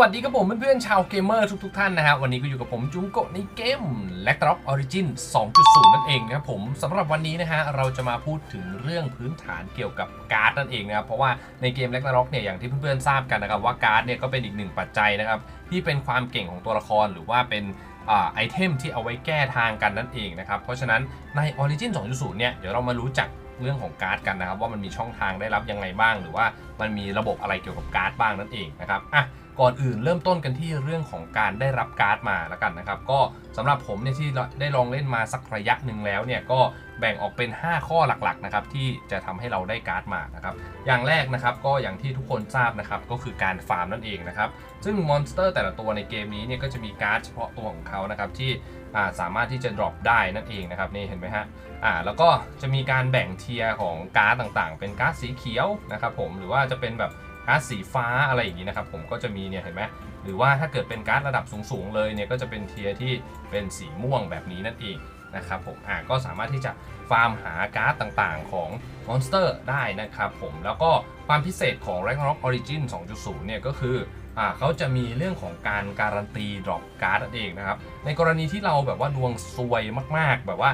วัสดีครับผมเพื่อนๆชาวเกมเมอร์ทุกๆท่านนะฮะ วันนี้ก็อยู่กับผมจุงโกในเกม l a c t r o p Origin 2.0 นั่นเองนะครับผมสำหรับวันนี้นะฮะ เราจะมาพูดถึงเรื่องพื้นฐานเกี่ยวกับการ์ดนั่นเองนะครับ เพราะว่าในเกม l a c t r o p เนี่ยอย่างที่เพื่อนๆทราบกันนะครับ ว่าการ์ดเนี่ยก็เป็นอีกหนึ่งปัจจัยนะครับ ที่เป็นความเก่งของตัวละครหรือว่าเป็นอไอเทมที่เอาไว้แก้ทางกันนั่นเองนะครับเพราะฉะนั้นใน Origin 2.0 เนี่ยเดี๋ยวเรามารู้จัก เรื่องของการ์ดกันนะครับ ว่ามันมีช่องทางได้รับยังไงบ้าง หรือว่ามันมีระบบอะไรเกี่ยวกับการ์ดบ้างนั่นเองนะครับอะก่อนอื่นเริ่มต้นกันที่เรื่องของการได้รับการ์ดมาแล้วกันนะครับ ก็สำหรับผมเนี่ยที่ได้ลองเล่นมาสักระยะหนึ่งแล้วเนี่ยก็แบ่งออกเป็น 5 ข้อหลักๆนะครับที่จะทำให้เราได้การ์ดมานะครับอย่างแรกนะครับก็อย่างที่ทุกคนทราบนะครับก็คือการฟาร์มนั่นเองนะครับซึ่งมอนสเตอร์แต่ละตัวในเกมนี้เนี่ยก็จะมีการ์ดเฉพาะตัวของเขานะครับที่ สามารถที่จะ drop ได้นั่นเองนะครับนี่เห็นไหมฮะอ่าแล้วก็จะมีการแบ่งเทียร์ของการ์ดต่างๆ เป็นการ์ดสีเขียวนะครับผมหรือว่าจะเป็นแบบการ์ดสีฟ้าอะไรอย่างนี้นะครับผมก็จะมีเนี่ยเห็นไหมหรือว่าถ้าเกิดเป็นการ์ดระดับสูงๆเลยเนี่ยก็จะเป็นเทียร์ที่เป็นสีม่วงแบบนี้นั่นเองนะครับผมอ่าก็สามารถที่จะฟาร์มหาการ์ดต่างๆ ของมอนสเตอร์ได้นะครับผมแล้วก็ความพิเศษของ Ragnarok Origin 2.0 เนี่ยก็คือ เขาจะมีเรื่องของการการันตีดรอปการ์ดนั่นเองนะครับ ในกรณีที่เราแบบว่าดวงซวยมากๆ แบบว่า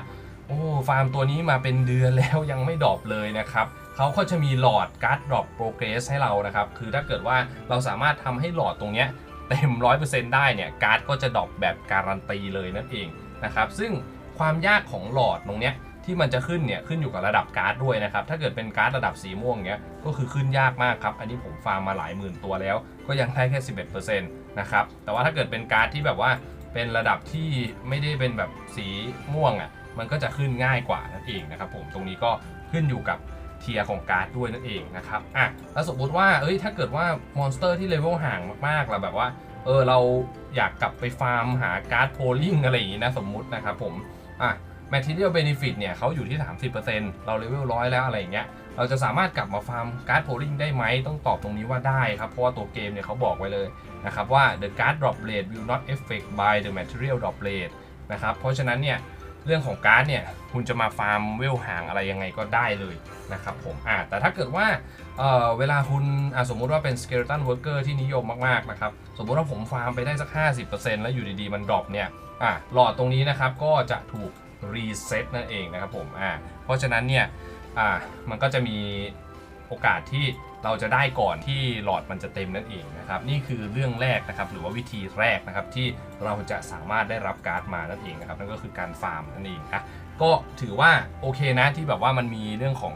โอ้ฟาร์มตัวนี้มาเป็นเดือนแล้วยังไม่ดรอปเลยนะครับเขาก็จะมีหลอดการ์ดดรอปโปรเกรสให้เรานะครับ คือถ้าเกิดว่าเราสามารถทำให้หลอดตรงเนี้ยเต็ม 100%ได้เนี่ยการ์ดก็จะดรอปแบบการันตีเลยนั่นเองนะครับ ซึ่งความยากของหลอดตรงเนี้ย ที่มันจะขึ้นเนี่ยขึ้นอยู่กับระดับการ์ดด้วยนะครับ ถ้าเกิดเป็นการ์ดระดับสีม่วงเนี้ยก็คือขึ้นยากมากครับ อันนี้ผมฟาร์มมาหลายหมื่นตัวแล้ว ก็ยังได้แค่ 11%นะครับ แต่ว่าถ้าเกิดเป็นการ์ดที่แบบว่าเป็นระดับที่ไม่ได้เป็นแบบสีม่วงอะ มันก็จะขึ้นง่ายกว่านั่นเองนะครับผม ตรงนี้ก็ขึ้นอยู่กับเทียร์ของการ์ดด้วยนั่นเองนะครับ อะ แล้วสมมติว่า เอ้ย ถ้าเกิดว่ามอนสเตอร์ที่เลเวลห่างมากๆเราแบบว่า เออ เราอยากกลับไปฟาร์มหาการ์ดโพลิงอะไรอย่างนี้นะสมมุตินะครับผม อะ Material Benefit เนี่ยเขาอยู่ที่ 30%เราเลเวลร้อยแล้วอะไรอย่างเงี้ยเราจะสามารถกลับมาฟาร์มการ์ดโพลิงได้ไหมต้องตอบตรงนี้ว่าได้ครับ เพราะว่าตัวเกมเนี่ยเขาบอกไว้เลยนะครับว่า the card drop rate will not affect by the material drop rate นะครับเพราะฉะนั้นเนี่ยเรื่องของการ์ดเนี่ยคุณจะมาฟาร์มเวลห่างอะไรยังไงก็ได้เลยนะครับผมอ่าแต่ถ้าเกิดว่าเอ่อเวลาคุณสมมุติว่าเป็น skeleton worker ที่นิยมมากๆนะครับสมมุติว่าผมฟาร์มไปได้สัก 50%แล้วอยู่ดีๆมันดรอปเนี่ยอ่าหลอดตรงนี้นะครับก็จะถูก รีเซ็ตนั่นเองนะครับผมอ่าเพราะฉะนั้นเนี่ยอ่ามันก็จะมีโอกาสที่เราจะได้ก่อนที่หลอดมันจะเต็มนั่นเองนะครับนี่คือเรื่องแรกนะครับหรือว่าวิธีแรกนะครับที่เราจะสามารถได้รับการ์ดมานั่นเองนะครับนั่นก็คือการฟาร์มนั่นเองนะก็ถือว่าโอเคนะที่แบบว่ามันมีเรื่องของ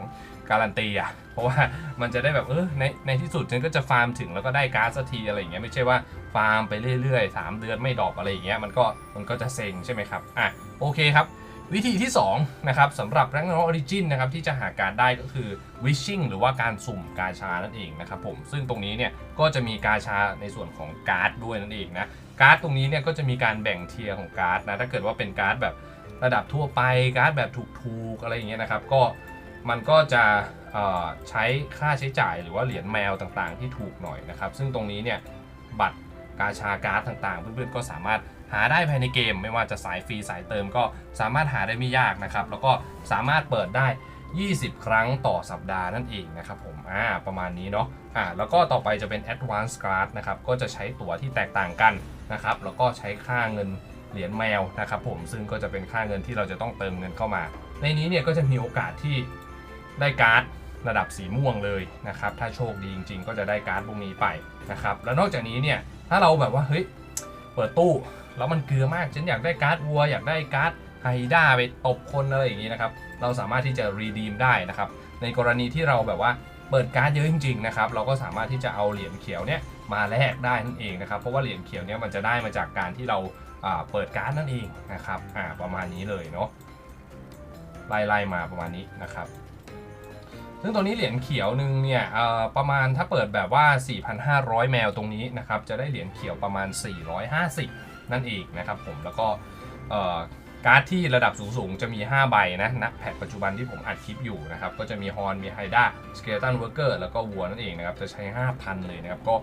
การันตีอะเพราะว่ามันจะได้แบบเออในในที่สุดฉันก็จะฟาร์มถึงแล้วก็ได้การ์ดสักทีอะไรอย่างเงี้ยไม่ใช่ว่าฟาร์มไปเรื่อยๆ 3 เดือนไม่ดรอปอะไรอย่างเงี้ยมันก็มันก็จะเซ็งใช่ไหมครับอะโอเคครับ วิธีที่2นะครับสำหรับ Ragnarok Origin นะครับที่จะหาการได้ก็คือ Wishing หรือว่าการสุ่มกาชานั่นเองนะครับผมซึ่งตรงนี้เนี่ยก็จะมีกาชาในส่วนของการ์ดด้วยนั่นเองนะการ์ดตรงนี้เนี่ยก็จะมีการแบ่งเทียร์ของการ์ดนะถ้าเกิดว่าเป็นการ์ดแบบระดับทั่วไปการ์ดแบบถูกๆอะไรอย่างเงี้ยนะครับก็มันก็จะใช้ค่าใช้จ่ายหรือว่าเหรียญแมวต่างๆ ที่ถูกหน่อยนะครับซึ่งตรงนี้เนี่ยบัตรกาชาการ์ดต่างๆ เพื่อนๆก็สามารถ หาได้ภายในเกม ไม่ว่าจะสายฟรีสายเติมก็สามารถหาได้ไม่ยากนะครับ แล้วก็สามารถเปิดได้ 20 ครั้งต่อสัปดาห์นั่นเองนะครับผมอ่าประมาณนี้เนาะอ่าแล้วก็ต่อไปจะเป็น Advanced Card นะครับก็จะใช้ตั๋วที่แตกต่างกันนะครับแล้วก็ใช้ค่าเงินเหรียญแมวนะครับผมซึ่งก็จะเป็นค่าเงินที่เราจะต้องเติมเงินเข้ามา ในนี้เนี่ยก็จะมีโอกาสที่ได้การ์ดระดับสีม่วงเลยนะครับถ้าโชคดีจริง ๆ ก็จะได้การ์ดพวกนี้ไปนะครับแล้วนอกจากนี้เนี่ยถ้าเราแบบว่าเฮ้ยเปิดตู้ แล้วมันเกลือมากฉันอยากได้การ์ดวัว อยากได้การ์ดไฮด้าไปตบคนอะไรอย่างนี้นะครับเราสามารถที่จะรีดีมได้นะครับในกรณีที่เราแบบว่าเปิดการ์ดเยอะจริงๆนะครับเราก็สามารถที่จะเอาเหรียญเขียวเนี่ยมาแลกได้นั่นเองนะครับเพราะว่าเหรียญเขียวเนี่ยมันจะได้มาจากการที่เราเปิดการ์ดนั่นเองนะครับประมาณนี้เลยเนาะไล่ๆมาประมาณนี้นะครับซึ่งตรงนี้เหรียญเขียวหนึ่งเนี่ยประมาณถ้าเปิดแบบว่า 4,500 แมวตรงนี้นะครับจะได้เหรียญเขียวประมาณ 450 นั่นเองนะครับผมแล้วก็การ์ดที่ระดับสูงๆ จะมี 5 ใบนะณแพทปัจจุบันที่ผมอัดคลิปอยู่นะครับ ก็จะมีฮอนมีไฮด้าสเกลตันเวอร์เกอร์แล้วก็วัวนั่นเองนะครับ จะใช้ 5,000 เลยนะครับ ก็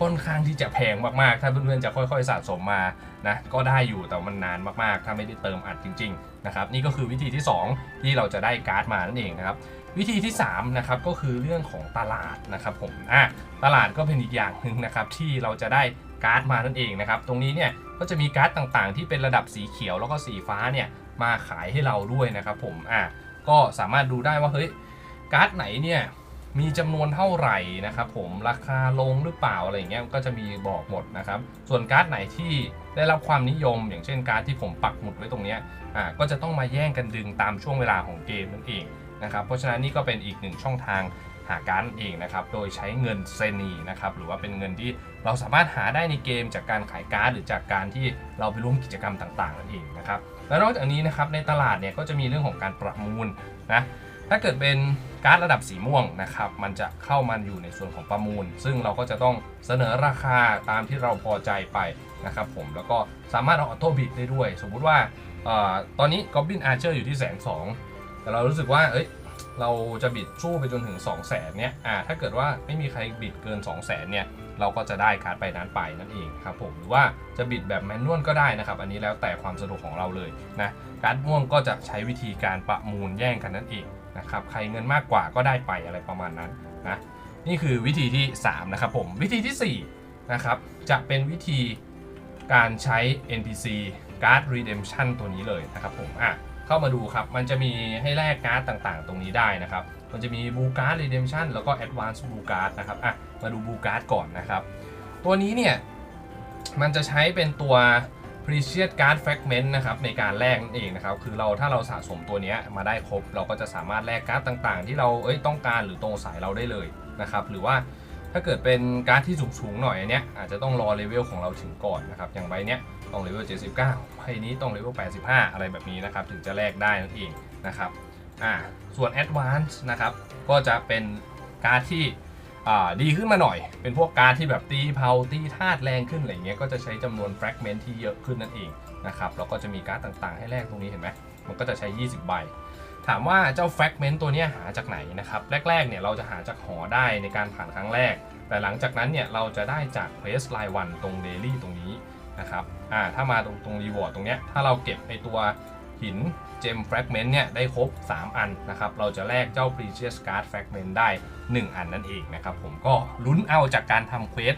ค่อนข้างที่จะแพงมากๆ ถ้าเพื่อนๆ จะค่อยๆ สะสมมานะก็ได้อยู่แต่มันนานมากๆ ถ้าไม่ได้เติมอัดจริงๆนะครับนี่ก็คือวิธีที่ 2 ที่เราจะได้การ์ดมานั่นเองนะครับวิธีที่3นะครับก็คือเรื่องของตลาดนะครับผมอะตลาดก็เป็นอีกอย่างหนึ่งนะครับที่เราจะได้ การ์ดมานั่นเองนะครับ ตรงนี้เนี่ยก็จะมีการ์ดต่างๆ ที่เป็นระดับสีเขียวแล้วก็สีฟ้าเนี่ยมาขายให้เราด้วยนะครับผมอะก็สามารถดูได้ว่าเฮ้ยการ์ดไหนเนี่ยมีจำนวนเท่าไหร่นะครับผมราคาลงหรือเปล่าอะไรเงี้ยก็จะมีบอกหมดนะครับ ส่วนการ์ดไหนที่ได้รับความนิยม อย่างเช่นการ์ดที่ผมปักหมุดไว้ตรงเนี้ยอะก็จะต้องมาแย่งกันดึงตามช่วงเวลาของเกมนั่นเองนะครับเพราะฉะนั้นนี่ก็เป็นอีกหนึ่งช่องทาง หาการ์ดเองนะครับ โดยใช้เงินเซนีนะครับ หรือว่าเป็นเงินที่เราสามารถหาได้ในเกมจากการขายการ์ดหรือจากการที่เราไปร่วมกิจกรรมต่างๆนั่นเองนะครับ และนอกจากนี้นะครับในตลาดเนี่ยก็จะมีเรื่องของการประมูลนะ ถ้าเกิดเป็นการ์ดระดับสีม่วงนะครับ มันจะเข้ามาอยู่ในส่วนของประมูล ซึ่งเราก็จะต้องเสนอราคาตามที่เราพอใจไปนะครับผม แล้วก็สามารถเอาออโต้บิดได้ด้วย สมมุติว่าออตอนนี้ Goblin Archer อยู่ที่แสนสองแต่เรารู้สึกว่าเอ้ย เราจะบิดสู้ไปจนถึง 2 0 0แสนเนี่ยอ่าถ้าเกิดว่าไม่มีใครบิดเกิน 2 0 0แสนเนี่ยเราก็จะได้การ์ดใบนั้นไปนั่นเองครับผมหรือว่าจะบิดแบบแมนนวลก็ได้นะครับ อันนี้แล้วแต่ความสะดวกของเราเลยนะการ์ดม่วงก็จะใช้วิธีการประมูลแย่งกันนั่นเองนะครับใครเงินมากกว่าก็ได้ไปอะไรประมาณนั้นนะนี่คือวิธีที่ 3 นะครับผมวิธีทีสี่4 นะครับ จะเป็นวิธีการใช้ NPC Card Redemption ตัวนี้เลยนะครับผมอะ เข้ามาดูครับ มันจะมีให้แลกการ์ดต่างๆ ตรงนี้ได้นะครับ มันจะมีบูการ์ด Redemption แล้วก็ Advanced บูการ์ดนะครับอะมาดูบูการ์ดก่อนนะครับ ตัวนี้เนี่ย มันจะใช้เป็นตัว Precious Card Fragment นะครับในการแลกนั่นเองนะครับ คือเราถ้าเราสะสมตัวเนี้ยมาได้ครบ เราก็จะสามารถแลกการ์ดต่างๆ ที่เราเอ้ยต้องการหรือตรงสายเราได้เลยนะครับ หรือว่าถ้าเกิดเป็นการ์ดที่สูงๆหน่อยอันเนี้ยอาจจะต้องรอเลเวลของเราถึงก่อนนะครับ อย่างใบเนี้ย ต้องเลเวล79ใบนี้ต้องเลเวล85 อะไรแบบนี้นะครับ ถึงจะแลกได้นั่นเองนะครับอ่าส่วน Advance นะครับ ก็จะเป็นการ์ดที่อ่าดีขึ้นมาหน่อย เป็นพวกการที่แบบตีเผาตีธาตุแรงขึ้นอะไรเงี้ย ก็จะใช้จำนวน fragment ที่เยอะขึ้นนั่นเองนะครับ แล้วก็จะมีการ์ดต่างๆ ให้แลกตรงนี้เห็นไหม มันก็จะใช้ 20 ใบ ถามว่าเจ้า fragment ตัวนี้หาจากไหนนะครับ แรกๆ เนี่ยเราจะหาจากหอได้ในการผ่านครั้งแรก แต่หลังจากนั้นเนี่ยเราจะได้จาก quest รายวันตรง daily ตรงนี้ นะครับอ่าถ้ามาตรงตรง reward ตรงเนี้ยถ้าเราเก็บไอตัวหิน gem fragment เนี่ยได้ครบ 3 อันนะครับ เราจะแลกเจ้า precious card fragment ได้ 1 อันนั่นเองนะครับผมก็ลุ้นเอาจากการทำเควส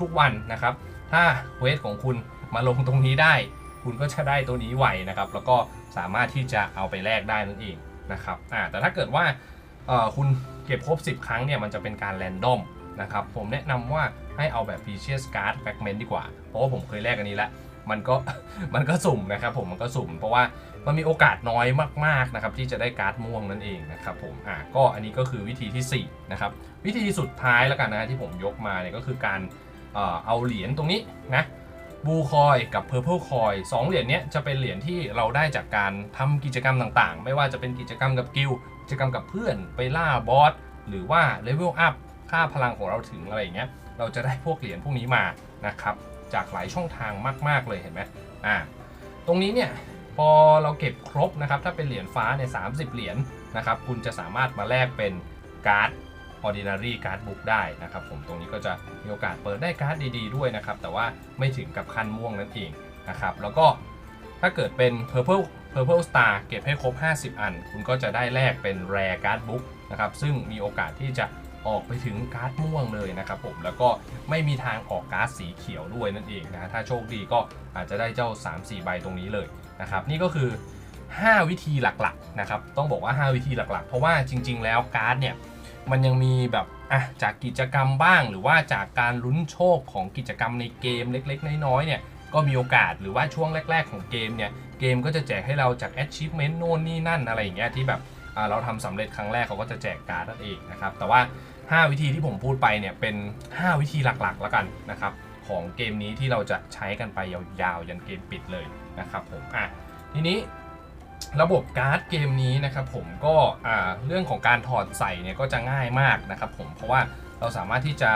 ทุกๆวันนะครับ ถ้าเควสของคุณมาลงตรงนี้ได้ คุณก็จะได้ตัวนี้ไวนะครับ แล้วก็สามารถที่จะเอาไปแลกได้นั่นเองนะครับอ่าแต่ถ้าเกิดว่าเออคุณเก็บครบ 10 ครั้งเนี่ยมันจะเป็นการแรนดอมนะครับผมแนะนำว่า ให้เอาแบบ precious card fragment ดีกว่า เพราะว่าผมเคยแลกอันนี้แล้วมันก็มันก็สุ่มนะครับผมมันก็สุ่ม เพราะว่ามันมีโอกาสน้อยมากๆนะครับที่จะได้การ์ดม่วงนั่นเองนะครับผมอ่าก็อันนี้ก็คือวิธีที่4นะครับวิธีสุดท้ายแล้วกันนะที่ผมยกมาเนี่ยก็คือการเอาเหรียญตรงนี้นะบูคอยกับ Purple คอยสองเหรียญเนี้ยจะเป็นเหรียญที่เราได้จากการทำกิจกรรมต่างๆ ไม่ว่าจะเป็นกิจกรรมกับกิลกิจกรรมกับเพื่อนไปล่าบอสหรือว่าเลเวลอัพค่าพลังของเราถึงอะไรอย่างเงี้ย เราจะได้พวกเหรียญพวกนี้มานะครับ จากหลายช่องทางมาก ๆ เลยเห็นไหมอ่าตรงนี้เนี่ยพอเราเก็บครบนะครับ ถ้าเป็นเหรียญฟ้าเนี่ยสาเหรียญนะครับ คุณจะสามารถมาแลกเป็นการ์ด ordinary card book ได้นะครับ ผมตรงนี้ก็จะมีโอกาสเปิดได้การ์ดดี ๆ ด้วยนะครับ แต่ว่าไม่ถึงกับขั้นม่วงนั่นเองนะครับ แล้วก็ถ้าเกิดเป็น purple purple star เก็บให้ครบ 50 อัน คุณก็จะได้แลกเป็น rare card book นะครับ ซึ่งมีโอกาสที่จะ ออกไปถึงการ์ดม่วงเลยนะครับผมแล้วก็ไม่มีทางออกการ์ดสีเขียวด้วยนั่นเองนะถ้าโชคดีก็อาจจะได้เจ้า 3-4 ใบตรงนี้เลยนะครับนี่ก็คือ 5 วิธีหลักๆนะครับต้องบอกว่า 5 วิธีหลักๆ เพราะว่าจริง ๆ แล้วการ์ดเนี่ยมันยังมีแบบอะจากกิจกรรมบ้าง หรือว่าจากการลุ้นโชคของกิจกรรมในเกมเล็ก ๆ น้อยๆเนี่ยก็มีโอกาสหรือว่าช่วงแรก ๆ ของเกมเนี่ยเกมก็จะแจกให้เราจาก achievement โน่นนี่นั่นอะไรอย่างเงี้ยที่แบบเราทำสำเร็จครั้งแรกเขาก็จะแจกการ์ดนั่นเองนะครับแต่ว่า 5 วิธีที่ผมพูดไปเนี่ยเป็น 5 วิธีหลักๆแล้วกันนะครับของเกมนี้ที่เราจะใช้กันไปยาวๆ ยันเกมปิดเลยนะครับผมอะทีนี้ระบบการ์ดเกมนี้นะครับผมก็อ่าเรื่องของการถอดใส่เนี่ยก็จะง่ายมากนะครับผมเพราะว่าเราสามารถที่จะ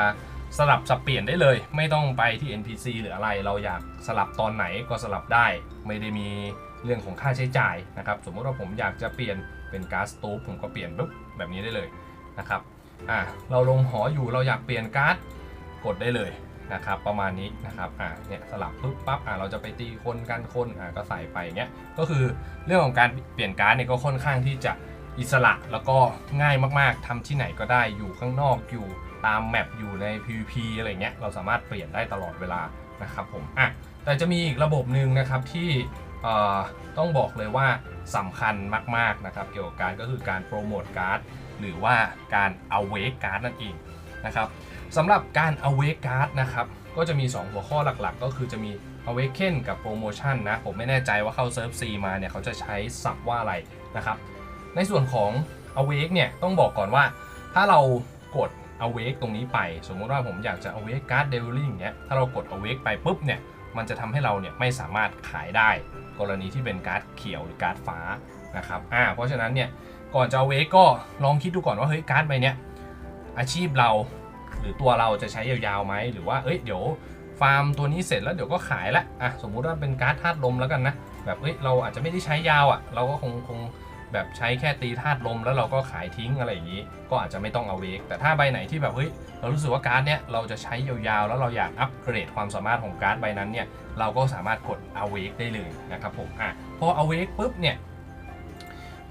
สลับสับเปลี่ยนได้เลย ไม่ต้องไปที่ NPC หรืออะไรเราอยากสลับตอนไหนก็สลับได้ ไม่ได้มีเรื่องของค่าใช้จ่ายนะครับสมมติว่าผมอยากจะเปลี่ยนเป็นการ์ดสตูปผมก็เปลี่ยนปุ๊บแบบนี้ได้เลยนะครับ อ่าเราลงหออยู่เราอยากเปลี่ยนการ์ดกดได้เลยนะครับประมาณนี้นะครับอ่าเนี่ยสลับปุ๊บปั๊บอ่าเราจะไปตีคนกันคนอ่าก็ใส่ไปเงี้ยก็คือเรื่องของการเปลี่ยนการ์ดเนี่ยก็ค่อนข้างที่จะอิสระแล้วก็ง่ายมากๆทำที่ไหนก็ได้อยู่ข้างนอกอยู่ตามแมปอยู่ใน PVP อะไรเงี้ยเราสามารถเปลี่ยนได้ตลอดเวลานะครับผมอะแต่จะมีอีกระบบหนึ่งนะครับที่ต้องบอกเลยว่าสำคัญมากๆนะครับเกี่ยวกับการก็คือการโปรโมทการ์ด หรือว่าการเอาเวกการ์ดนั่นเองนะครับสำหรับการเอาเวกการ์ดนะครับก็จะมี 2 หัวข้อหลักๆ ก็คือจะมี Awaken กับโปรโมชั่นนะ ผมไม่แน่ใจว่าเข้าเซิร์ฟ C มาเนี่ย เขาจะใช้ศัพท์ว่าอะไรนะครับ ในส่วนของ Awake เนี่ย ต้องบอกก่อนว่า ถ้าเรากด Awake ตรงนี้ไป สมมติว่าผมอยากจะ Awake Card Delivery อย่างเงี้ยถ้าเรากด Awake ไปปุ๊บเนี่ยมันจะทำให้เราเนี่ยไม่สามารถขายได้ กรณีที่เป็นการ์ดเขียวหรือการ์ดฟ้านะครับอ่าเพราะฉะนั้นเนี่ย ก่อนจะ Awake ก็ลองคิดดูก่อนว่าเฮ้ยการ์ดใบเนี้ยอาชีพเราหรือตัวเราจะใช้ยาวๆไหมหรือว่าเอ้ยเดี๋ยวฟาร์มตัวนี้เสร็จแล้วเดี๋ยวก็ขายละอะสมมุติว่าเป็นการ์ดธาตุลมแล้วกันนะแบบเอ้ยเราอาจจะไม่ได้ใช้ยาวอะ เราก็คงคงแบบใช้แค่ตีธาตุลมแล้วเราก็ขายทิ้งอะไรอย่างนี้ ก็อาจจะไม่ต้องเอาเวกแต่ถ้าใบไหนที่แบบเฮ้ยเรารู้สึกว่าการ์ดเนี้ยเราจะใช้ยาวๆ แล้วเราอยากอัปเกรดความสามารถของการ์ดใบนั้นเนี่ยเราก็สามารถกดเอาเวกได้เลยนะครับผมอะพอเอาเวกปุ๊บเนี่ย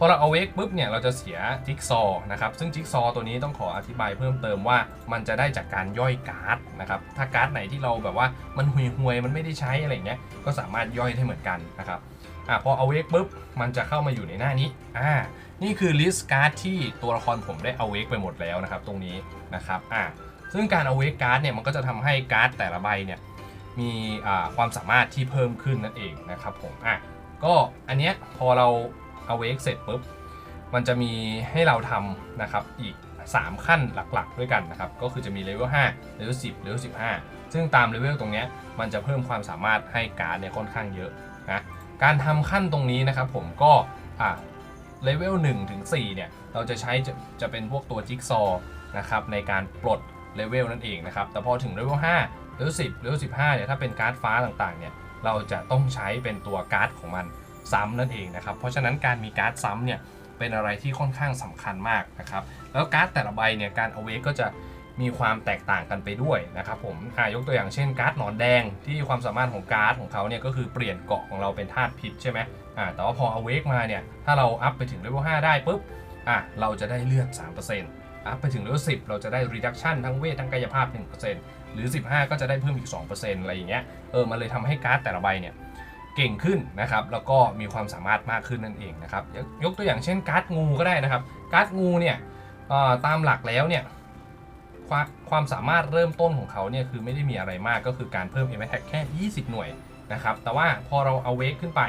พอเราเอาเวกปุ๊บเนี่ยเราจะเสียจิ๊กซอว์นะครับซึ่งจิ๊กซอว์ตัวนี้ต้องขออธิบายเพิ่มเติมว่ามันจะได้จากการย่อยการ์ดนะครับถ้าการ์ดไหนที่เราแบบว่ามันห่วยๆมันไม่ได้ใช้อะไรเงี้ยก็สามารถย่อยได้เหมือนกันนะครับอะพอเอาเวกปุ๊บมันจะเข้ามาอยู่ในหน้านี้อ่านี่คือลิสต์การ์ดที่ตัวละครผมได้เอาเวกไปหมดแล้วนะครับตรงนี้นะครับอ่าซึ่งการเอาเวกการ์ดเนี่ยมันก็จะทำให้การ์ดแต่ละใบเนี่ยมีความสามารถที่เพิ่มขึ้นนั่นเองนะครับผมอะก็อันเนี้ยพอเรา เอาเวกเสร็จปุ๊บมันจะมีให้เราทำนะครับอีก 3 ขั้นหลักๆ ด้วยกันนะครับ ก็คือจะมีเลเวล5เลเวล10เลเวล15 ซึ่งตามเลเวลตรงนี้มันจะเพิ่มความสามารถให้การ์ดเนี่ยค่อนข้างเยอะนะการทำขั้นตรงนี้นะครับผมก็อะเลเวล1ถึง4เนี่ยเราจะใช้จะจะเป็นพวกตัวจิ๊กซอว์นะครับในการปลดเลเวลนั่นเองนะครับ แต่พอถึงเลเวล5เลเวล10เลเวล15เนี่ยถ้าเป็นการ์ดฟ้าต่างๆเนี่ยเราจะต้องใช้เป็นตัวการ์ดของมัน ซ้ำนั่นเองนะครับ เพราะฉะนั้นการมีการ์ดซ้ำเนี่ยเป็นอะไรที่ค่อนข้างสำคัญมากนะครับ แล้วการ์ดแต่ละใบเนี่ยการเอาเวก็จะมีความแตกต่างกันไปด้วยนะครับผมยกตัวอย่างเช่นการ์ดหนอนแดงที่ความสามารถของการ์ดของเขาเนี่ยก็คือเปลี่ยนเกาะของเราเป็นธาตุพิษใช่ไหมแต่ว่าพอเอาเวกมาเนี่ยถ้าเราอัพไปถึงเลเวล5ได้ปุ๊บเราจะได้เลือด 3%อัพไปถึงเลเวล10 เราจะได้ reduction ทั้งเวททั้งกายภาพ 1%หรือ 15 ก็จะได้เพิ่มอีก 2%อะไรอย่างเงี้ยเออมันเลยทำให้การ์ดแต่ละใบเนี่ย เก่งขึ้นนะครับแล้วก็มีความสามารถมากขึ้นนั่นเองนะครับยกยกตัวอย่างเช่นการ์ดงูก็ได้นะครับ การ์ดงูเนี่ยตามหลักแล้วเนี่ยความความสามารถเริ่มต้นของเขาเนี่ยคือไม่ได้มีอะไรมากก็คือการเพิ่ม m อ t a c แค่ 20 หน่วยนะครับแต่ว่าพอเราเอาเวกขึ้นไป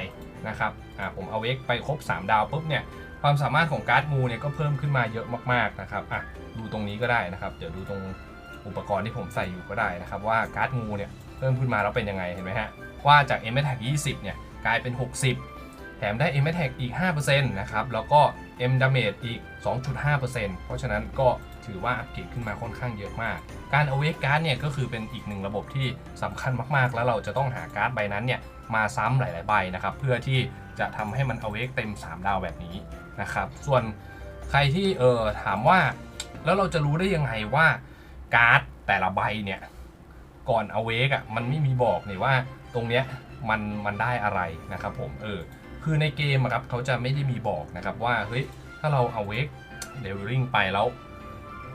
นะครับผมเอาเวกไปครบ 3 ดาวปุ๊บเนี่ยความสามารถของการ์ดงูเนี่ยก็เพิ่มขึ้นมาเยอะมากๆนะครับอะดูตรงนี้ก็ได้นะครับ เดี๋ยวดูตรงอุปกรณ์ที่ผมใส่อยู่ก็ได้นะครับว่าการ์ดงูเนี่ย เพิ่มขึ้นมาแล้วเป็นยังไงเห็นไหมฮะว่าจาก m อ t a c 20 เนี่ยกลายเป็น 60 แถมได้ m อ t a c อีก 5%นะครับแล้วก็ M Damage อีก 2.5%เพราะฉะนั้นก็ถือว่าอัปเกรดขึ้นมาค่อนข้างเยอะมาก การ Awake Card เนี่ยก็คือเป็นอีกหนึ่งระบบที่สำคัญมากๆ แล้วเราจะต้องหาการ์ดใบนั้นเนี่ยมาซ้ำหลาย ๆ ใบนะครับเพื่อที่จะทำให้มัน Awake เต็ม 3 ดาวแบบนี้นะครับส่วนใครที่เออถามว่า แล้วเราจะรู้ได้ยังไงว่าการ์ดแต่ละใบเนี่ย ก่อน Awake อะมันไม่มีบอกนี่ว่าตรงเนี้ยมันมันได้อะไรนะครับผมเออคือในเกมครับเขาจะไม่ได้มีบอกนะครับว่าเฮ้ยถ้าเราเอาเวกเดลิริงไปแล้ว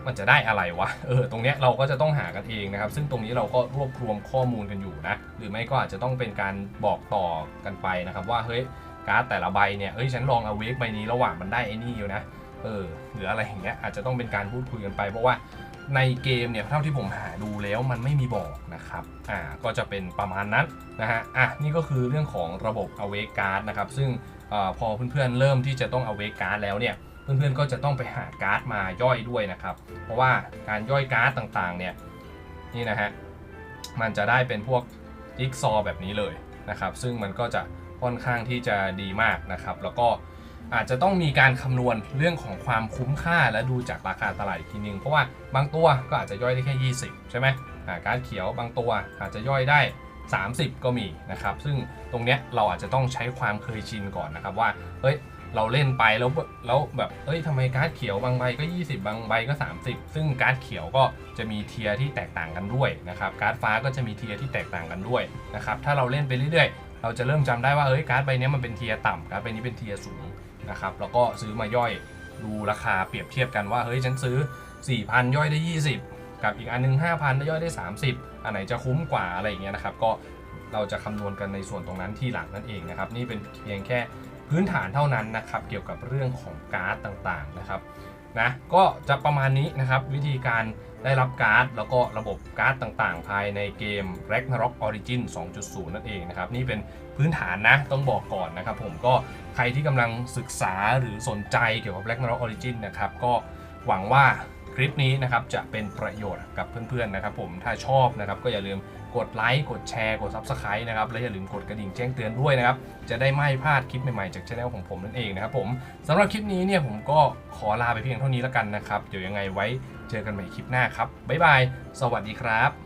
มันจะได้อะไรวะเออตรงเนี้ยเราก็จะต้องหากันเองนะครับ ซึ่งตรงนี้เราก็รวบรวมข้อมูลกันอยู่นะหรือไม่ก็อาจจะต้องเป็นการบอกต่อกันไปนะครับว่าเฮ้ยการ์ดแต่ละใบเนี่ยเฮ้ยฉันลองเอาเวกใบนี้ระหว่างมันได้ไอ้นี่อยู่นะเออหรืออะไรอย่างเงี้ยอาจจะต้องเป็นการพูดคุยกันไปเพราะว่า ในเกมเนี่ยเท่าที่ผมหาดูแล้วมันไม่มีบอกนะครับ อ่า ก็จะเป็นประมาณนั้นนะฮะ อะ นี่ก็คือเรื่องของระบบ Awake Card นะครับ ซึ่งอพอเพื่อนๆเริ่มที่จะต้อง Awake Card แล้วเนี่ย เพื่อนๆก็จะต้องไปหาการ์ดมาย่อยด้วยนะครับ เพราะว่าการย่อยการ์ดต่างๆเนี่ย นี่นะฮะ มันจะได้เป็นพวกจิ๊กซอว์แบบนี้เลยนะครับ ซึ่งมันก็จะค่อนข้างที่จะดีมากนะครับ แล้วก็ อาจจะต้องมีการคำนวณเรื่องของความคุ้มค่าและดูจากราคาตลาดอีกทีนึง เพราะว่าบางตัวก็อาจจะย่อยได้แค่ 20 ใช่ไหมการเขียวบางตัวอาจจะย่อยได้ 30 ก็มีนะครับ ซึ่งตรงเนี้ยเราอาจจะต้องใช้ความเคยชินก่อนนะครับว่าเฮ้ยเราเล่นไปแล้วแล้วแบบเอ้ยทำไมการ์ดเขียวบางใบก็ 20 บางใบก็ 30 ซึ่งการ์ดเขียวก็จะมีเทียร์ที่แตกต่างกันด้วยนะครับการ์ดฟ้าก็จะมีเทียร์ที่แตกต่างกันด้วยนะครับถ้าเราเล่นไปเรื่อยๆ เราจะเริ่มจำได้ว่าเอ้ยการ์ดใบนี้มันเป็นเทียร์ต่ำการ์ดใบนี้เป็นเทียร์สูง นะครับแล้วก็ซื้อมาย่อยดูราคาเปรียบเทียบกันว่าเฮ้ยฉันซื้อ 4,000 ย่อยได้ 20 กับอีกอันนึง 5,000 ได้ย่อยได้ 30 อันไหนจะคุ้มกว่าอะไรอย่างเงี้ยนะครับก็เราจะคำนวณกันในส่วนตรงนั้นที่หลังนั่นเองนะครับนี่เป็นเพียงแค่พื้นฐานเท่านั้นนะครับเกี่ยวกับเรื่องของการ์ดต่างๆนะครับ นะก็จะประมาณนี้นะครับ วิธีการได้รับการ์ด แล้วก็ระบบการ์ดต่างๆ ภายในเกม Ragnarok Origin 2.0 นั่นเองนะครับ นี่เป็นพื้นฐานนะต้องบอกก่อนนะครับผมก็ใครที่กำลังศึกษาหรือสนใจเกี่ยวกับ Ragnarok Origin นะครับก็หวังว่า คลิปนี้นะครับจะเป็นประโยชน์กับเพื่อนๆนะครับผมถ้าชอบนะครับก็อย่าลืมกดไลค์กดแชร์กด Subscribe นะครับและอย่าลืมกดกระดิ่งแจ้งเตือนด้วยนะครับจะได้ไม่พลาดคลิปใหม่ๆจากช่องของผมนั่นเองนะครับผมสำหรับคลิปนี้เนี่ยผมก็ขอลาไปเพียงเท่านี้แล้วกันนะครับเดี๋ยวยังไงไว้เจอกันใหม่คลิปหน้าครับบ๊ายบายสวัสดีครับ